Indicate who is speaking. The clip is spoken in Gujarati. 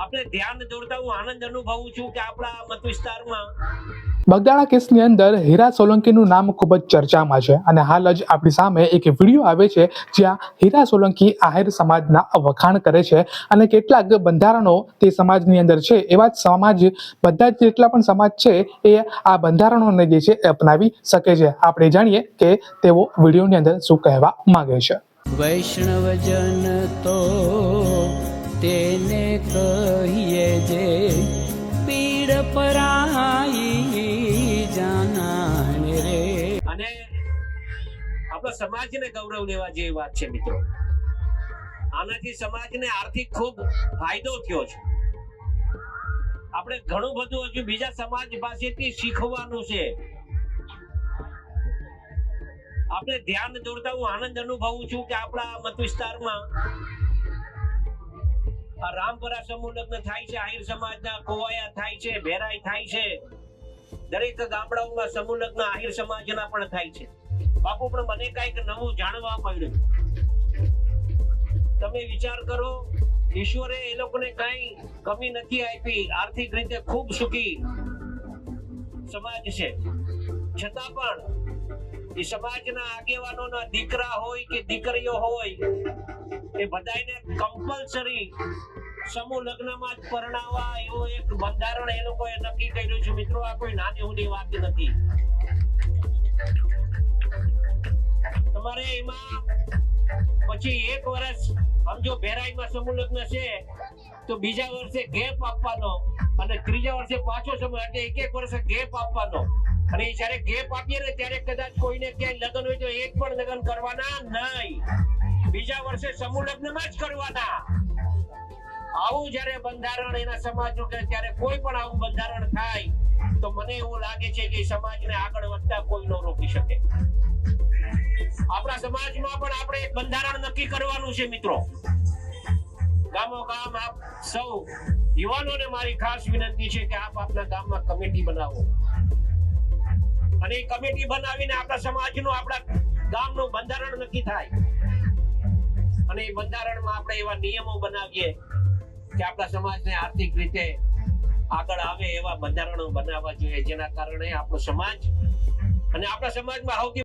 Speaker 1: આપણે ધ્યાન દોરતા હું આનંદ અનુભવું છું કે આપણા મત વિસ્તારમાં
Speaker 2: બગદાણા કેસની અંદર હીરા સોલંકીનું નામ ખૂબ જ ચર્ચામાં છે અને હાલ જ આપણી સામે એક વીડિયો આવે છે જ્યાં હીરા સોલંકી આહિર સમાજના વખાણ કરે છે અને કેટલાક બંધારણો તે સમાજની અંદર છે. એવા જ સમાજ બધા જ જેટલા પણ સમાજ છે એ આ બંધારણોને જે છે એ અપનાવી શકે છે. આપણે જાણીએ કે તેઓ વિડીયોની અંદર શું કહેવા માંગે છે.
Speaker 3: વૈષ્ણવજન તો તેને કહીએ જે પીડ પરાઈ જાનાને રે.
Speaker 1: અને આપણો સમાજને ગૌરવ લેવા જેવી વાત છે મિત્રો. આનાથી સમાજને આર્થિક ખૂબ ફાયદો થયો છે. આપણે ઘણું બધું હજુ બીજા સમાજ પાસેથી શીખવાનું છે. આપણે ધ્યાન દોરતા હું આનંદ અનુભવું છું કે આપણા મત વિસ્તારમાં તમે વિચાર કરો, ઈશ્વરે એ લોકોને કઈ કમી નથી આપી. આર્થિક રીતે ખૂબ સુખી સમાજ છે. છતાં પણ સમાજના આગેવાનોના દીકરા હોય કે દીકરીઓ હોય, એ બધાને કમ્પલસરી સમૂહ લગ્નમાં જ પરણાવવા એવો એક બંધારણ એ લોકોએ નક્કી કર્યું છે. મિત્રો, આ કોઈ નાની ઊંડી વાત નથી. તમારે એમાં પછી એક વર્ષ સમજો ભેરાઈમાં સમૂહ લગ્ન છે, તો બીજા વર્ષે ગેપ આપવાનો અને ત્રીજા વર્ષે પાછો સમય એટલે એક એક વર્ષે ગેપ આપવાનો. અને જયારે ગેપ આપીએ ને ત્યારે કદાચ કોઈને ક્યાંય લગ્ન હોય તો એક પણ લગ્ન કરવાના નહીં. બીજા વર્ષે સમૂહ લગ્નમાં જ કરવાના. આવું જયારે બંધારણ એના સમાજનું કે ત્યારે કોઈ પણ આવું બંધારણ થાય, તો મને એવું લાગે છે કે સમાજને આગળ વધતા કોઈ ન રોકી શકે. આપણા સમાજમાં પણ આપણે એક બંધારણ નક્કી કરવાનું છે, મિત્રો. ગામો ગામ, આપ સૌ યુવાનોને મારી ખાસ વિનંતી છે કે આપ આપના ગામમાં કમિટી બનાવો. અને એ કમિટી બનાવીને આપણા સમાજનું, આપણા ગામનું બંધારણ નક્કી થાય. અને એ બંધારણમાં આપણે એવા નિયમો બનાવીએ કે આપણા સમાજને આર્થિક રીતે આગળ આવે એવા બંધારણો બનાવવા જોઈએ, જેના કારણે આપણો સમાજ અને આપણા સમાજમાં સૌથી